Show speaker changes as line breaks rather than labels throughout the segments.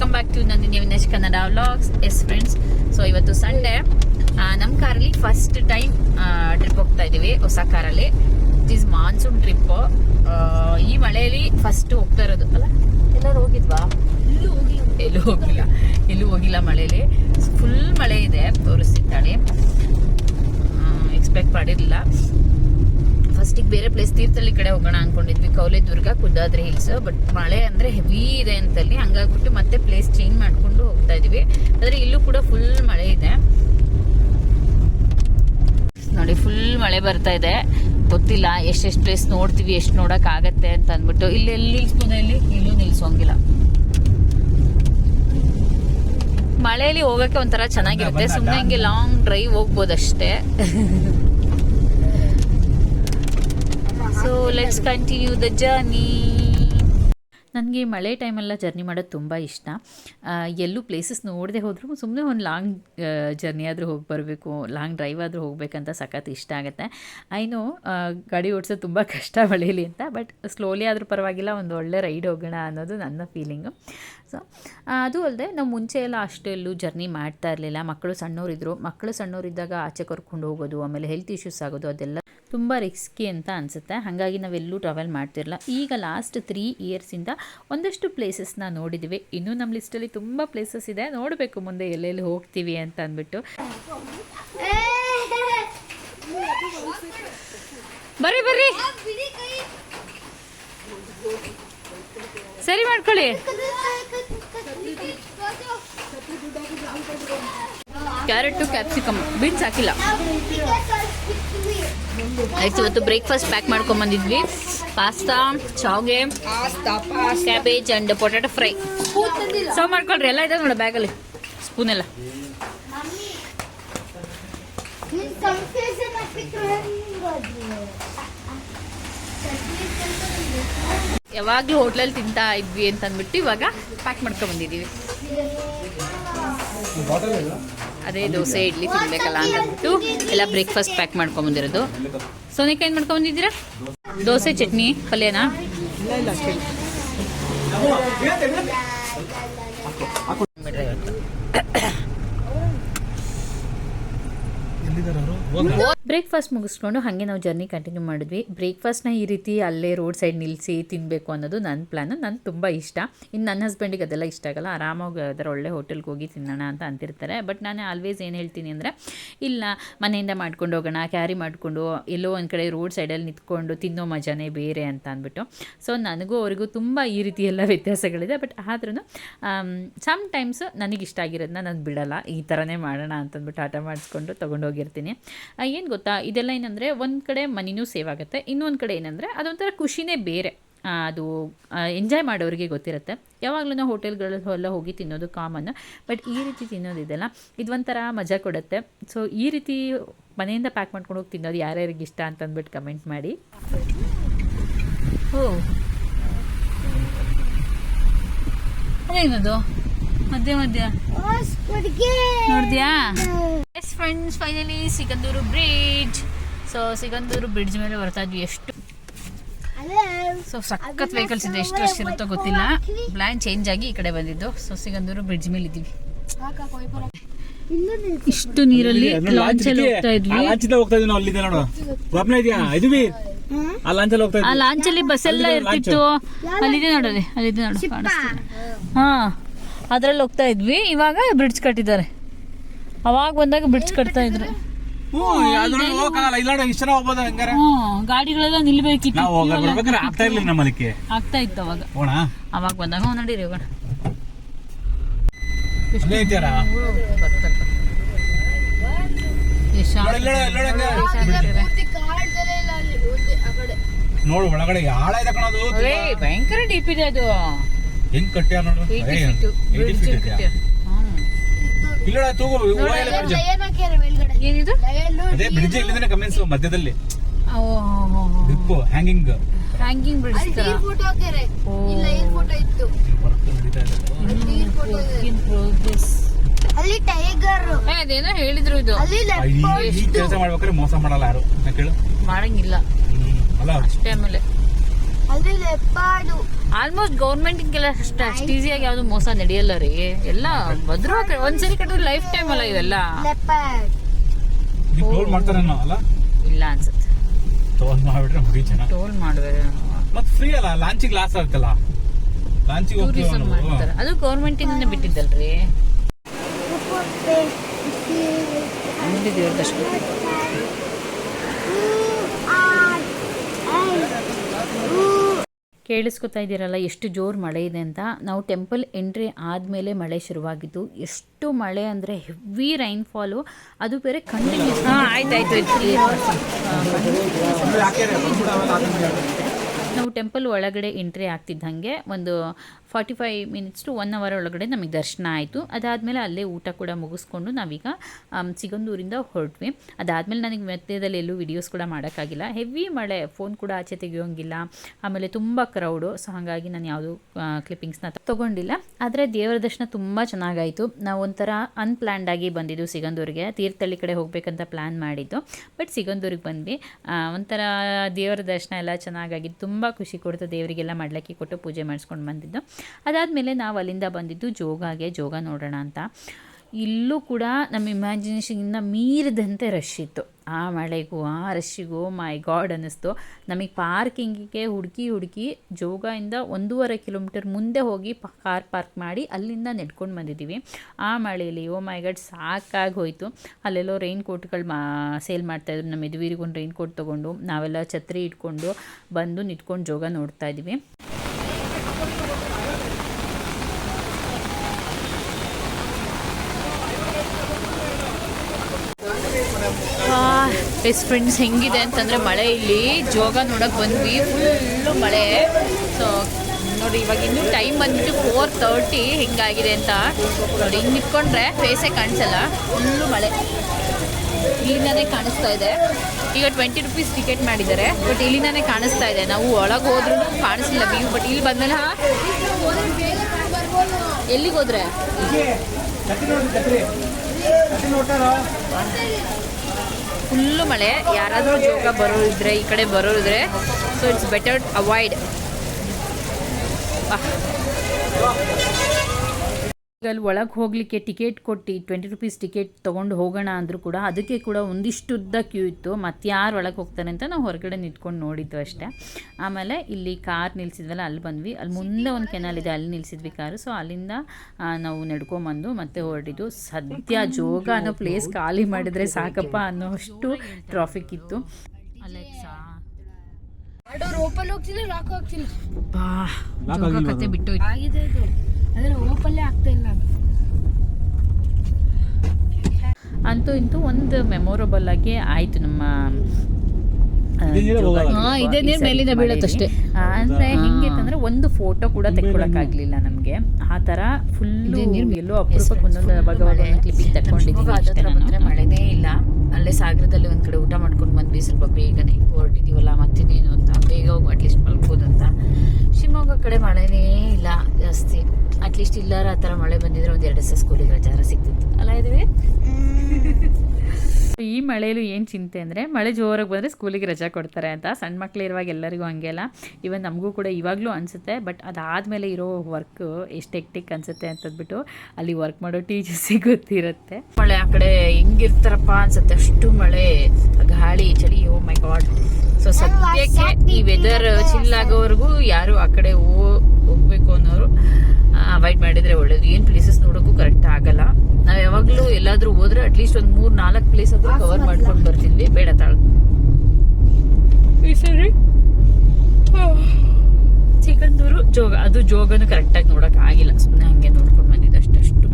Welcome back to Nandini Vinesh Kannada vlogs yes friends so ಇವತ್ತು Sunday ನಮ್ಮ ಕಾರಲ್ಲಿ first time trip ಹೋಗ್ತಾ ಇದ್ದೀವಿ ಹೊಸ ಕಾರಲ್ಲಿ. ಇಟ್ ಈಸ್ ಮಾನ್ಸೂನ್ ಟ್ರಿಪ್ ಈ ಮಳೆಯಲ್ಲಿ ಫಸ್ಟ್ ಹೋಗ್ತಾ ಇರೋದು ಅಲ್ಲ? ಎಲ್ಲರೂ ಹೋಗಿದ್ವಾ? ಎಲ್ಲೂ ಹೋಗಿಲ್ಲ. ಎಲ್ಲೂ ಹೋಗಿಲ್ಲ. ಮಳೆಯಲ್ಲಿ. ಫುಲ್ ಮಳೆ ಇದೆ ತೋರಿಸ್ತಿದ್ದಾಳೆ ಎಕ್ಸ್ಪೆಕ್ಟ್ ಮಾಡಿರಲಿಲ್ಲ. ಫಸ್ಟಿಗೆ ಬೇರೆ ಪ್ಲೇಸ್ ತೀರ್ಥಹಳ್ಳಿ ಕಡೆ ಹೋಗೋಣ ಅನ್ಕೊಂಡಿದ್ವಿ. ಕೌಲೆದುರ್ಗ ಕುದ್ದಾದ್ರಿ ಹಿಲ್ಸ್ ಬಟ್ ಮಳೆ ಅಂದ್ರೆ ಹೆವಿ ಇದೆ ಅಂತಲ್ಲಿ ಹಂಗಾಗ್ಬಿಟ್ಟು ಮತ್ತೆ ಪ್ಲೇಸ್ ಚೇಂಜ್ ಮಾಡ್ಕೊಂಡು ಹೋಗ್ತಾ ಇದೀವಿ. ಆದ್ರೆ ಇಲ್ಲೂ ಕೂಡ ಫುಲ್ ಮಳೆ ಇದೆ. ನೋಡಿ ಫುಲ್ ಮಳೆ ಬರ್ತಾ ಇದೆ. ಗೊತ್ತಿಲ್ಲ ಎಷ್ಟೆಷ್ಟು ಪ್ಲೇಸ್ ನೋಡ್ತೀವಿ ಎಷ್ಟು ನೋಡಕ್ ಆಗತ್ತೆ ಅಂತ ಅಂದ್ಬಿಟ್ಟು. ಇಲ್ಲಿ ಎಲ್ಲಿ ನಿಲ್ಸ್ಬೋದು ಇಲ್ಲಿ? ಇಲ್ಲೂ ನಿಲ್ಸೋಂಗಿಲ್ಲ. ಮಳೆಯಲ್ಲಿ ಹೋಗಕ್ಕೆ ಒಂಥರ ಚೆನ್ನಾಗಿರುತ್ತೆ. ಸುಮ್ಮನೆ ಹಿಂಗೆ long drive ಹೋಗ್ಬೋದಷ್ಟೇ. So let's continue the journey ನನಗೆ ಮಳೆ ಟೈಮೆಲ್ಲ ಜರ್ನಿ ಮಾಡೋದು ತುಂಬ ಇಷ್ಟ. ಎಲ್ಲೂ ಪ್ಲೇಸಸ್ ನೋಡದೆ ಹೋದರೂ ಸುಮ್ಮನೆ ಒಂದು ಲಾಂಗ್ ಜರ್ನಿ ಆದರೂ ಹೋಗಿ ಬರಬೇಕು ಲಾಂಗ್ ಡ್ರೈವ್ ಆದರೂ ಹೋಗಬೇಕಂತ ಸಖತ್ ಇಷ್ಟ ಆಗುತ್ತೆ. ಐನು ಗಾಡಿ ಓಡಿಸೋದು ತುಂಬ ಕಷ್ಟ ಮಳೆಯಲ್ಲಿ ಅಂತ ಬಟ್ ಸ್ಲೋಲಿ ಆದರೂ ಪರವಾಗಿಲ್ಲ, ಒಂದು ಒಳ್ಳೆ ರೈಡ್ ಹೋಗೋಣ ಅನ್ನೋದು ನನ್ನ ಫೀಲಿಂಗು ಸೊ ಅದು ಅಲ್ಲದೆ ನಾವು ಮುಂಚೆ ಎಲ್ಲ ಅಷ್ಟೆಲ್ಲೂ ಜರ್ನಿ ಮಾಡ್ತಾ ಇರಲಿಲ್ಲ. ಮಕ್ಕಳು ಸಣ್ಣವರಿದ್ದರು ಮಕ್ಕಳು ಸಣ್ಣವರಿದ್ದಾಗ ಆಚೆ ಕರ್ಕೊಂಡು ಹೋಗೋದು, ಆಮೇಲೆ ಹೆಲ್ತ್ ಇಶ್ಯೂಸ್ ಆಗೋದು, ಅದೆಲ್ಲ ತುಂಬ ರಿಸ್ಕಿ ಅಂತ ಅನಿಸುತ್ತೆ. ಹಾಗಾಗಿ ನಾವೆಲ್ಲೂ ಟ್ರಾವೆಲ್ ಮಾಡ್ತಿರಲ್ಲ ಈಗ ಲಾಸ್ಟ್ ತ್ರೀ ಇಯರ್ಸಿಂದ ಒಂದಷ್ಟು ಪ್ಲೇಸಸ್ನ ನೋಡಿದ್ದೀವಿ ಇನ್ನೂ ನಮ್ಮ ಲಿಸ್ಟಲ್ಲಿ ತುಂಬ ಪ್ಲೇಸಸ್ ಇದೆ. ನೋಡಬೇಕು ಮುಂದೆ ಎಲ್ಲೆಲ್ಲಿ ಹೋಗ್ತೀವಿ ಅಂತ ಅಂದ್ಬಿಟ್ಟು. ಬರ್ರಿ ಬರ್ರಿ. ಸರಿ ಮಾಡ್ಕೊಳ್ಳಿ. ಕ್ಯಾರೆಟು ಕ್ಯಾಪ್ಸಿಕಮ್ ಬೀನ್ಸ್ ಹಾಕಿಲ್ಲ. ಆಯ್ತು ಇವತ್ತು ಬ್ರೇಕ್ಫಾಸ್ಟ್ ಪ್ಯಾಕ್ ಮಾಡ್ಕೊಂಡ್ ಬಂದಿದ್ವಿ pasta ಚಾವ್ಗೆ cabbage and potato fry serve ಮಾಡ್ಕೊಳ್ರಿ ಎಲ್ಲ ಇದೆ ನೋಡಿ ಬ್ಯಾಗಲ್ಲಿ ಸ್ಪೂನ್ ಎಲ್ಲ. ಯಾವಾಗಲೂ ಹೋಟ್ಲಲ್ಲಿ ತಿಂತಾ ಇದ್ವಿ ಅಂತ ಅಂದ್ಬಿಟ್ಟು ಇವಾಗ ಪ್ಯಾಕ್ ಮಾಡ್ಕೊಂಡ್ ಬಂದಿದ್ದೀವಿ ಅದೇ ದೋಸೆ, ಇಡ್ಲಿ ತಿನ್ಬೇಕಲ್ಲ ಅಂತ ಅಂದ್ಬಿಟ್ಟು ಎಲ್ಲ ಬ್ರೇಕ್ಫಾಸ್ಟ್ ಪ್ಯಾಕ್ ಮಾಡ್ಕೊಂಡ್ ಬಂದಿರೋದು. ಏನ್ ಏನು ಮಾಡ್ಕೊಂಡ್ ಬಂದಿದ್ದೀರಾ? ದೋಸೆ, ಚಟ್ನಿ, ಪಲ್ಯನಾ? ಬ್ರೇಕ್ಫಾಸ್ಟ್ ಮುಗಿಸ್ಕೊಂಡು ಹಾಗೆ ನಾವು ಜರ್ನಿ ಕಂಟಿನ್ಯೂ ಮಾಡಿದ್ವಿ. ಬ್ರೇಕ್ಫಾಸ್ಟ್ನ ಈ ರೀತಿ ಅಲ್ಲೇ ರೋಡ್ ಸೈಡ್ ನಿಲ್ಲಿಸಿ ತಿನ್ನಬೇಕು ಅನ್ನೋದು ನನ್ನ ಪ್ಲ್ಯಾನು ನಂಗೆ ತುಂಬ ಇಷ್ಟ. ಇನ್ನು ನನ್ನ ಹಸ್ಬೆಂಡಿಗೆ ಅದೆಲ್ಲ ಇಷ್ಟ ಆಗಲ್ಲ. ಆರಾಮಾಗಿ ಅದರ ಒಳ್ಳೆ ಹೋಟೆಲ್ಗೆ ಹೋಗಿ ತಿನ್ನೋಣ ಅಂತ ಅಂತಿರ್ತಾರೆ. ಬಟ್ ನಾನು ಆಲ್ವೇಸ್ ಏನು ಹೇಳ್ತೀನಿ ಅಂದರೆ, ಇಲ್ಲ, ಮನೆಯಿಂದ ಮಾಡ್ಕೊಂಡು ಹೋಗೋಣ ಕ್ಯಾರಿ ಮಾಡಿಕೊಂಡು ಎಲ್ಲೋ ಒಂದು ಕಡೆ ರೋಡ್ ಸೈಡಲ್ಲಿ ನಿಂತ್ಕೊಂಡು ತಿನ್ನೋ ಮಜಾನೇ ಬೇರೆ ಅಂತ ಅಂದ್ಬಿಟ್ಟು. ಸೊ ನನಗೂ ಅವರಿಗೂ ತುಂಬ ಈ ರೀತಿ ಎಲ್ಲ ವ್ಯತ್ಯಾಸಗಳಿದೆ. ಬಟ್ ಆದ್ರೂ ಸಮ್ ಟೈಮ್ಸ್ ನನಗೆ ಇಷ್ಟ ಆಗಿರೋದನ್ನ ನಾನು ಬಿಡಲ್ಲ. ಈ ಥರನೇ ಮಾಡೋಣ ಅಂತಂದ್ಬಿಟ್ಟು ಆಟ ಮಾಡಿಸ್ಕೊಂಡು ತೊಗೊಂಡೋಗಿರ್ತೀನಿ. ಏನು ಗೊತ್ತಾ? ಇದೆಲ್ಲ ಏನಂದರೆ ಒಂದು ಕಡೆ ಮನಿನೂ ಸೇವ್ ಆಗುತ್ತೆ ಇನ್ನೊಂದು ಕಡೆ ಏನಂದರೆ ಅದೊಂಥರ ಖುಷಿನೇ ಬೇರೆ. ಅದು ಎಂಜಾಯ್ ಮಾಡೋರಿಗೆ ಗೊತ್ತಿರುತ್ತೆ. ಯಾವಾಗಲೂ ನಾವು ಎಲ್ಲ ಹೋಗಿ ತಿನ್ನೋದು ಕಾಮನ್ ಬಟ್ ಈ ರೀತಿ ತಿನ್ನೋದಿದೆಲ್ಲ ಇದೊಂಥರ ಮಜಾ ಕೊಡುತ್ತೆ. ಸೊ ಈ ರೀತಿ ಮನೆಯಿಂದ ಪ್ಯಾಕ್ ಮಾಡ್ಕೊಂಡು ಹೋಗಿ ತಿನ್ನೋದು ಯಾರ್ಯಾರಿಗೆ ಇಷ್ಟ ಅಂತ ಅಂದ್ಬಿಟ್ಟು ಕಮೆಂಟ್ ಮಾಡಿ. ಓ. ಅದೇನದು ಮಧ್ಯ ಮಧ್ಯ. ನೋಡಿದ್ಯಾ? Friends finally Sigandur bridge so Sigandur bridge ಮೇಲೆ ಬರ್ತಾ ಇದ್ವಿ ಎಷ್ಟು. ಸೊ ಸಖತ್ ವೆಹಿಕಲ್ಸ್ ಇದೆ ಎಷ್ಟು ವರ್ಷ ಇರುತ್ತೋ ಗೊತ್ತಿಲ್ಲ. ಪ್ಲಾನ್ ಚೇಂಜ್ ಆಗಿ ಈ ಕಡೆ ಬಂದಿದ್ದು. ಸೊ ಸಿಗಂದೂರು ಬ್ರಿಡ್ಜ್ ಮೇಲೆ ಇದ್ದೀವಿ. ಇಷ್ಟು ನೀರಲ್ಲಿ ಲಾಂಚ್ ಅಲ್ಲಿ ಹೋಗ್ತಾ ಇದ್ವಿ.
ಆ
ಲಾಂಚ್ ಅಲ್ಲಿ ಬಸ್ ಎಲ್ಲ ಇರ್ತಿತ್ತು. ಅಲ್ಲಿದೆ ನೋಡೋದೆ ಅಲ್ಲಿದೆ ನೋಡು ಹಾ ಅದ್ರಲ್ಲಿ ಹೋಗ್ತಾ ಇದ್ವಿ. ಇವಾಗ ಬ್ರಿಡ್ಜ್ ಕಟ್ಟಿದ್ದಾರೆ. ಅವಾಗ ಬಂದಾಗ ಬ್ರಿಡ್ಜ್ ಕಟ್ತಾ ಇದ್ರು.
ಹ್ಞೂ ಅದ್ರೊಳಗೆ ಹೋಗಕ್ಕಾಗಲ್ಲ ಇಲ್ಲ ನೋಡಿ ಇಷ್ಟ ಹೋಗ್ಬೋದು ಹಂಗಾರೆ.
ಹ್ಮ್ ಗಾಡಿಗಳೆಲ್ಲ ನಿಲ್ಬೇಕಿತ್ತು.
ನಾವು ಹೋಗ ಬರ್ಬೇಕಾದ್ರೆ ಆಗ್ತಾ ಇರ್ಲಿಲ್ಲ
ಇತ್ತು ಅವಾಗ.
ಹೋಣ
ಅವಾಗ ಬಂದಾಗ ಹ್ಞೂ ನಡೀರಿ ಹೋಗೋಣ.
ನೋಡು, ಒಳಗಡೆ ಆಳ ಇದೆ ಕಣದು
ಭಯಂಕರ ಡೀಪ್ ಇದೆ ಅದು.
ಹೆಂಗ್ ಕಟ್ಟ್ಯಾರ ನೋಡು? ಇಲ್ಲೋಡ ತೂಗು.
ಏನಿದು?
ಅದೇ ಬ್ರಿಡ್ಜ್ ಇಲ್ಲಿಂದನೇ ಕಮೆಂಟ್ಸ್ ಮಧ್ಯದಲ್ಲಿ. ಹ್ಯಾಂಗಿಂಗ್
ಹ್ಯಾಂಗಿಂಗ್ ಬ್ರಿಡ್ಜ್ ತರ. ಓ ಪ್ರೋಗ್ರೆಸ್
ಅಲ್ಲಿ ಟೈಗರ್
ಅದೇನೋ ಹೇಳಿದ್ರು ಇದು.
ಅಲ್ಲಿ
ಕೆಲಸ ಮಾಡ್ಬೇಕಾದ್ರೆ ಮೋಸ ಮಾಡಲ್ಲ ಯಾರು? ಕೇಳು.
ಮಾಡಂಗಿಲ್ಲ.
ಅಲ್ಲ.
ಅಷ್ಟೇ ಆಮೇಲೆ. ಆಲ್ಮೋಸ್ಟ್ ಗೌರ್ಮೆಂಟ್ ಅಷ್ಟು ಅಷ್ಟು ಈಸಿಯಾಗಿ ಯಾವುದು ಮೋಸ ನಡೆಯಲ್ಲ ರೀ. ಎಲ್ಲ ಭದ್ರ ಒಂದ್ಸರಿ ಕಟ್ಟಿದ್ರೆ ಲೈಫ್ ಟೈಮ್ ಅಲ್ಲ ಇವೆಲ್ಲ
ಲೆಪ್ಪಾಡ್
ಟೋಲ್ ಮಾಡ್ತಾರೇನೋ ಅಲ್ಲ?
ಇಲ್ಲ ಅನ್ಸುತ್ತೆ.
ಟೋಲ್ ಮಾಡ್ಬಿಟ್ರೆ ಜನ
ಟೋಲ್ ಮಾಡ್ಬೇಡ
ಮತ್ ಫ್ರೀ ಅಲ್ಲ ಲಾಂಚಿಗೆ ಲಾಸ್ ಆಗ್ತಲ್ಲ ಲಾಂಚಿಗೆ
ಟೂರಿಸಂ ಮಾಡ್ತಾರೆ. ಅದು ಗೌರ್ಮೆಂಟಿಂದ ಬಿಟ್ಟಿದ್ದಲ್ರಿ. ಮುಂದೆ ದರ್ಶನ ಕೇಳಿಸ್ಕೊತಾ ಇದ್ದೀರಲ್ಲ ಎಷ್ಟು ಜೋರು ಮಳೆ ಇದೆ ಅಂತ. ನಾವು ಟೆಂಪಲ್ ಎಂಟ್ರಿ ಆದಮೇಲೆ ಮಳೆ ಶುರುವಾಗಿದ್ದು. ಎಷ್ಟು ಮಳೆ ಅಂದರೆ ಹೆವಿ ರೈನ್ಫಾಲು. ಅದು ಬೇರೆ ಕಂಟಿನ್ಯೂಸ್ ನಾವು ಟೆಂಪಲ್ ಒಳಗಡೆ ಎಂಟ್ರಿ ಆಗ್ತಿದ್ದಂಗೆ ಒಂದು forty five minutes to one hour ಒಳಗಡೆ ನಮಗೆ ದರ್ಶನ ಆಯಿತು. ಅದಾದಮೇಲೆ ಅಲ್ಲೇ ಊಟ ಕೂಡ ಮುಗಿಸ್ಕೊಂಡು ನಾವೀಗ ಸಿಗಂದೂರಿಂದ ಹೊರಟ್ವಿ. ಅದಾದಮೇಲೆ ನನಗೆ ಮಧ್ಯದಲ್ಲಿ ಎಲ್ಲೂ ವಿಡಿಯೋಸ್ ಕೂಡ ಮಾಡೋಕ್ಕಾಗಿಲ್ಲ. ಹೆವಿ ಮಳೆ ಫೋನ್ ಕೂಡ ಆಚೆ ತೆಗಿಯೋಂಗಿಲ್ಲ. ಆಮೇಲೆ ತುಂಬ ಕ್ರೌಡು ಸೊ ಹಾಗಾಗಿ ನಾನು ಯಾವುದು ಕ್ಲಿಪ್ಪಿಂಗ್ಸ್ನ ತೊಗೊಂಡಿಲ್ಲ. ಆದರೆ ದೇವರ ದರ್ಶನ ತುಂಬ ಚೆನ್ನಾಗಾಯಿತು. ನಾವು ಒಂಥರ ಅನ್ಪ್ಲ್ಯಾಂಡ್ ಆಗಿ ಬಂದಿದ್ದು ಸಿಗಂದೂರಿಗೆ. ತೀರ್ಥಳ್ಳಿ ಕಡೆ ಹೋಗಬೇಕಂತ ಪ್ಲ್ಯಾನ್ ಮಾಡಿದ್ದು. ಬಟ್ ಸಿಗಂದೂರಿಗೆ ಬಂದ್ವಿ. ಒಂಥರ ದೇವರ ದರ್ಶನ ಎಲ್ಲ ಚೆನ್ನಾಗಾಗಿದ್ದು ತುಂಬ ಖುಷಿ ಕೊಡ್ತು ದೇವರಿಗೆಲ್ಲ ಮಾಡಲಿಕ್ಕೆ ಕೊಟ್ಟು ಪೂಜೆ ಮಾಡಿಸ್ಕೊಂಡು ಬಂದಿದ್ದು. ಅದಾದಮೇಲೆ ನಾವು ಅಲ್ಲಿಂದ ಬಂದಿದ್ದು ಜೋಗಾಗೆ, ಜೋಗ ನೋಡೋಣ ಅಂತ. ಇಲ್ಲೂ ಕೂಡ ನಮ್ಮ ಇಮ್ಯಾಜಿನೇಷನ್ಗಿಂತ ಮೀರಿದಂತೆ ರಶ್ ಇತ್ತು. ಆ ಮಳೆಗೂ, ಆ ರಶ್ಶಿಗೂ ಮೈ ಗಾಡ್ ಅನ್ನಿಸ್ತು. ನಮಗೆ ಪಾರ್ಕಿಂಗಿಗೆ ಹುಡುಕಿ ಹುಡುಕಿ ಜೋಗದಿಂದ ಒಂದೂವರೆ ಕಿಲೋಮೀಟರ್ ಮುಂದೆ ಹೋಗಿ ಪ ಕಾರ್ ಪಾರ್ಕ್ ಮಾಡಿ ಅಲ್ಲಿಂದ ನೆಡ್ಕೊಂಡು ಬಂದಿದ್ದೀವಿ ಆ ಮಳೆಯಲ್ಲಿ ಓ ಮೈ ಗಾಡ್ ಸಾಕಾಗಿ ಹೋಯಿತು. ಅಲ್ಲೆಲ್ಲೋ ರೈನ್ ಕೋಟ್ಗಳು ಮಾ ಸೇಲ್ ಮಾಡ್ತಾಯಿದ್ರು ನಮ್ಮ ಎದುವೀರಿಗೊಂದು ರೈನ್ ಕೋಟ್ ತೊಗೊಂಡು ನಾವೆಲ್ಲ ಛತ್ರಿ ಇಟ್ಕೊಂಡು ಬಂದು ನಿಂತ್ಕೊಂಡು ಜೋಗ ನೋಡ್ತಾ ಇದ್ವಿ ಬೆಸ್ಟ್ ಫ್ರೆಂಡ್ಸ್ ಹೆಂಗಿದೆ ಅಂತಂದರೆ ಮಳೆ ಇಲ್ಲಿ. ಜೋಗ ನೋಡೋಕೆ ಬಂದ್ವಿ. ಫುಲ್ಲು ಮಳೆ. ಸೊ ನೋಡಿ, ಇವಾಗ ಇನ್ನೂ ಟೈಮ್ ಬಂದ್ಬಿಟ್ಟು ಫೋರ್ ತರ್ಟಿ ಹೆಂಗಾಗಿದೆ ಅಂತ ನೋಡಿ, ಹಿಂಗೆ ನಿಂತ್ಕೊಂಡ್ರೆ ಫೇಸೇ ಕಾಣಿಸಲ್ಲ. ಫುಲ್ಲು ಮಳೆ. ಇಲ್ಲಿನೇ ಕಾಣಿಸ್ತಾ ಇದೆ. ಈಗ ಟ್ವೆಂಟಿ ರುಪೀಸ್ ಟಿಕೆಟ್ ಮಾಡಿದ್ದಾರೆ. ಬಟ್ ಇಲ್ಲಿನೇ ಕಾಣಿಸ್ತಾ ಇದೆ. ನಾವು ಒಳಗೆ ಹೋದ್ರೂ ಕಾಣಿಸ್ಲಿಲ್ಲ ವ್ಯೂ ಬಟ್ ಇಲ್ಲಿ ಬಂದಮೇಲೆ ಎಲ್ಲಿಗೆ ಹೋದ್ರೆ? ಫುಲ್ಲು ಮಳೆ. ಯಾರಾದರೂ ಜೋಗ ಬರೋರು ಇದ್ರೆ ಈ ಕಡೆ ಬರೋರು ಇದ್ರೆ ಸೊ ಇಟ್ಸ್ ಬೆಟರ್ ಅವಾಯ್ಡ್ ಅಲ್ಲಿ ಒಳಗೆ ಹೋಗಲಿಕ್ಕೆ ಟಿಕೆಟ್ ಕೊಟ್ಟು ಟ್ವೆಂಟಿ ರುಪೀಸ್ ಟಿಕೆಟ್ ತೊಗೊಂಡು ಹೋಗೋಣ ಅಂದರೂ ಕೂಡ ಅದಕ್ಕೆ ಕೂಡ ಒಂದಿಷ್ಟು ಉದ್ದ ಕ್ಯೂ ಇತ್ತು. ಮತ್ತು ಯಾರು ಒಳಗೆ ಹೋಗ್ತಾರೆ ಅಂತ ನಾವು ಹೊರಗಡೆ ನಿಂತ್ಕೊಂಡು ನೋಡಿದ್ದು ಅಷ್ಟೇ. ಆಮೇಲೆ ಇಲ್ಲಿ ಕಾರ್ ನಿಲ್ಸಿದ್ವಲ್ಲ ಅಲ್ಲಿ ಬಂದ್ವಿ. ಅಲ್ಲಿ ಮುಂದೆ ಒಂದು ಕೆನಾಲ್ ಇದೆ ಅಲ್ಲಿ ನಿಲ್ಸಿದ್ವಿ ಕಾರು. ಸೊ ಅಲ್ಲಿಂದ ನಾವು ನಡ್ಕೊಂಬಂದು ಮತ್ತೆ ಹೊರಟಿದ್ದು. ಸದ್ಯ ಜೋಗ ಅನ್ನೋ ಪ್ಲೇಸ್ ಖಾಲಿ ಮಾಡಿದರೆ ಸಾಕಪ್ಪ ಅನ್ನೋಷ್ಟು ಟ್ರಾಫಿಕ್ ಇತ್ತು. ಅಲೆಕ್ಸಾ. ಬಾ ಜೋಗ ಕತೆ?
ಅದ್ರ ಓಪನ್ಲೇ ಆಗ್ತಾ ಇಲ್ಲ
ಅಂತೂ ಇಂತೂ ಒಂದು ಮೆಮೊರಬಲ್ ಆಗಿ ಆಯ್ತು ನಮ್ಮ ಆ,
ಇದೇ ನೀರೇ
ಮೇಲಿಂದ
ಮಳೆಯಲ್ಲಿ. ಅಂದ್ರೆ ಹೆಂಗಿತ್ತಂದ್ರೆ ಒಂದು ಫೋಟೋ ಕೂಡ ತೆಕ್ಕೊಳಕ್ ಆಗ್ಲಿಲ್ಲ ನಮ್ಗೆ. ಆ
ತರ ಫುಲ್
ಎಲ್ಲೋ ಅಪರೂಪಕ್ಕೆ ಒಂದೊಂದು ಅವಾಗ ಕ್ಲಿಪ್ಪಿಂಗ್ ನಾನು. ಮಳೆನೇ ಇಲ್ಲ. ಅಲ್ಲೇ ಸಾಗರದಲ್ಲಿ ಒಂದು ಕಡೆ ಊಟ ಮಾಡ್ಕೊಂಡು ಬಂದ್ವಿ. ಸ್ವಲ್ಪ ಬೇಗನೆ ಹೊರಟಿದ್ದೀವಲ್ಲ ಮತ್ತಿನ್ನೇನು ಅಂತ. ಬೇಗ ಹೋಗಿ ಅಟ್ಲೀಸ್ಟ್ ಮಲ್ಬೋದು ಅಂತ. ಶಿವಮೊಗ್ಗ ಕಡೆ ಮಳೆನೇ ಇಲ್ಲ ಜಾಸ್ತಿ. ಅಟ್ಲೀಸ್ಟ್ ಇಲ್ಲಾರ ಆ ಥರ ಮಳೆ ಬಂದಿದ್ರೆ ಒಂದು ಎರಡು ದಿವಸ ಸ್ಕೂಲಿಗೆ ರಜಾರ ಸಿಗ್ತಿತ್ತು. ಅಲ್ಲ ಇದ್ವಿ? ಈ ಮಳೆಯಲ್ಲೂ ಏನು ಚಿಂತೆ ಅಂದರೆ ಮಳೆ ಜೋರಾಗಿ ಬಂದರೆ ಸ್ಕೂಲಿಗೆ ರಜಾ ಕೊಡ್ತಾರೆ ಅಂತ. ಸಣ್ಣ ಮಕ್ಳು ಇರುವಾಗ ಎಲ್ಲರಿಗೂ ಹಂಗೆಲ್ಲ ಇವನ್ ನಮಗೂ ಕೂಡ ಇವಾಗಲೂ ಅನಿಸುತ್ತೆ ಬಟ್ ಅದಾದಮೇಲೆ ಇರೋ ವರ್ಕ್ ಎಷ್ಟು ಎಕ್ಟಿಕ್ ಅನಿಸುತ್ತೆ ಅಂತಂದ್ಬಿಟ್ಟು ಅಲ್ಲಿ ವರ್ಕ್ ಮಾಡೋ ಟೀಚರ್ಸಿಗೆ ಗೊತ್ತಿರುತ್ತೆ. ಮಳೆ ಆ ಕಡೆ ಹೆಂಗಿರ್ತಾರಪ್ಪ ಅನ್ಸುತ್ತೆ. ಅಷ್ಟು ಮಳೆ ಗಾಳಿ ಚಳಿ ಓ ಮೈ ಗಾಡ್ ಸೊ ಸದ್ಯಕ್ಕೆ ಈ ವೆದರ್ ಚಿಲ್ ಆಗೋವರೆಗೂ ಯಾರು ಆ ಕಡೆ ಹೋಗ್ಬೇಕು ಅನ್ನೋರು ಅವಾಯ್ಡ್ ಮಾಡಿದರೆ ಒಳ್ಳೇದು. ಏನು ಪ್ಲೇಸಸ್ ನೋಡೋಕ್ಕೂ ಕರೆಕ್ಟ್ ಆಗಲ್ಲ. ನಾವು ಯಾವಾಗಲೂ ಎಲ್ಲಾದರೂ ಹೋದ್ರೆ ಅಟ್ಲೀಸ್ಟ್ ಒಂದು ಮೂರು ನಾಲ್ಕು ಪ್ಲೇಸ್ ಆದರೂ ಕವರ್ ಮಾಡ್ಕೊಂಡು ಬರ್ತಿದ್ವಿ. ಬೇಡ ತಾಳು. ಸರಿ? ಚಿಕ್ಕಂದೂರು ಜೋಗ ಅದು ಜೋಗನು ಕರೆಕ್ಟಾಗಿ ನೋಡೋಕ್ಕಾಗಿಲ್ಲ ಆಗಿಲ್ಲ. ಸುಮ್ಮನೆ ಹಾಗೆ ನೋಡ್ಕೊಂಡು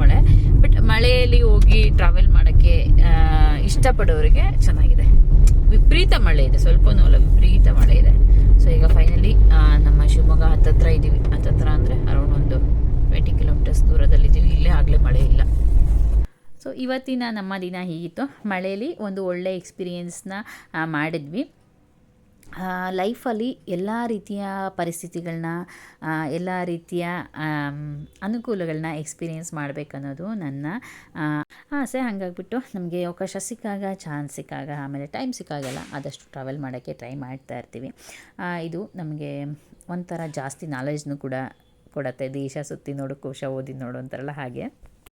ಮಳೆ. ಬಟ್ ಮಳೆಯಲ್ಲಿ ಹೋಗಿ ಟ್ರಾವೆಲ್ ಮಾಡೋಕ್ಕೆ ಇಷ್ಟಪಡೋರಿಗೆ ಚೆನ್ನಾಗಿದೆ. ವಿಪರೀತ ಮಳೆ ಇದೆ. ಸ್ವಲ್ಪನೂ ಅಲ್ಲ, ವಿಪರೀತ ಮಳೆ ಇದೆ. ಸೊ ಈಗ ಫೈನಲಿ ನಮ್ಮ ಶಿವಮೊಗ್ಗ ಹತ್ತತ್ರ ಇದ್ದೀವಿ. ಹತ್ತತ್ರ ಅಂದರೆ ಅರೌಂಡ್ ಒಂದು ಟ್ವೆಂಟಿ ಕಿಲೋಮೀಟರ್ಸ್ ದೂರದಲ್ಲಿದ್ದೀವಿ. ಇಲ್ಲೇ ಆಗಲೇ ಮಳೆ ಇಲ್ಲ. ಸೊ ಇವತ್ತಿನ ನಮ್ಮ ದಿನ ಹೀಗಿತ್ತು. ಮಳೆಯಲ್ಲಿ ಒಂದು ಒಳ್ಳೆ ಎಕ್ಸ್ಪೀರಿಯೆನ್ಸ್ನ ಮಾಡಿದ್ವಿ. ಲೈಫಲ್ಲಿ ಎಲ್ಲ ರೀತಿಯ ಪರಿಸ್ಥಿತಿಗಳನ್ನ ಎಲ್ಲ ರೀತಿಯ ಅನುಕೂಲಗಳನ್ನ ಎಕ್ಸ್ಪೀರಿಯೆನ್ಸ್ ಮಾಡಬೇಕನ್ನೋದು ನನ್ನ ಆಸೆ. ಹಾಗಾಗ್ಬಿಟ್ಟು ನಮಗೆ ಅವಕಾಶ ಸಿಕ್ಕಾಗ, ಚಾನ್ಸ್ ಸಿಕ್ಕಾಗ, ಆಮೇಲೆ ಟೈಮ್ ಸಿಕ್ಕಾಗಲ್ಲ ಆದಷ್ಟು ಟ್ರಾವೆಲ್ ಮಾಡೋಕ್ಕೆ ಟ್ರೈ ಮಾಡ್ತಾ ಇರ್ತೀವಿ. ಇದು ನಮಗೆ ಒಂಥರ ಜಾಸ್ತಿ ನಾಲೆಜ್ನು ಕೂಡ ಕೊಡತ್ತೆ. ದೇಶ ಸುತ್ತಿ ನೋಡು, ಕೋಶ ಓದಿ ನೋಡು ಅಂತಾರಲ್ಲ ಹಾಗೆ.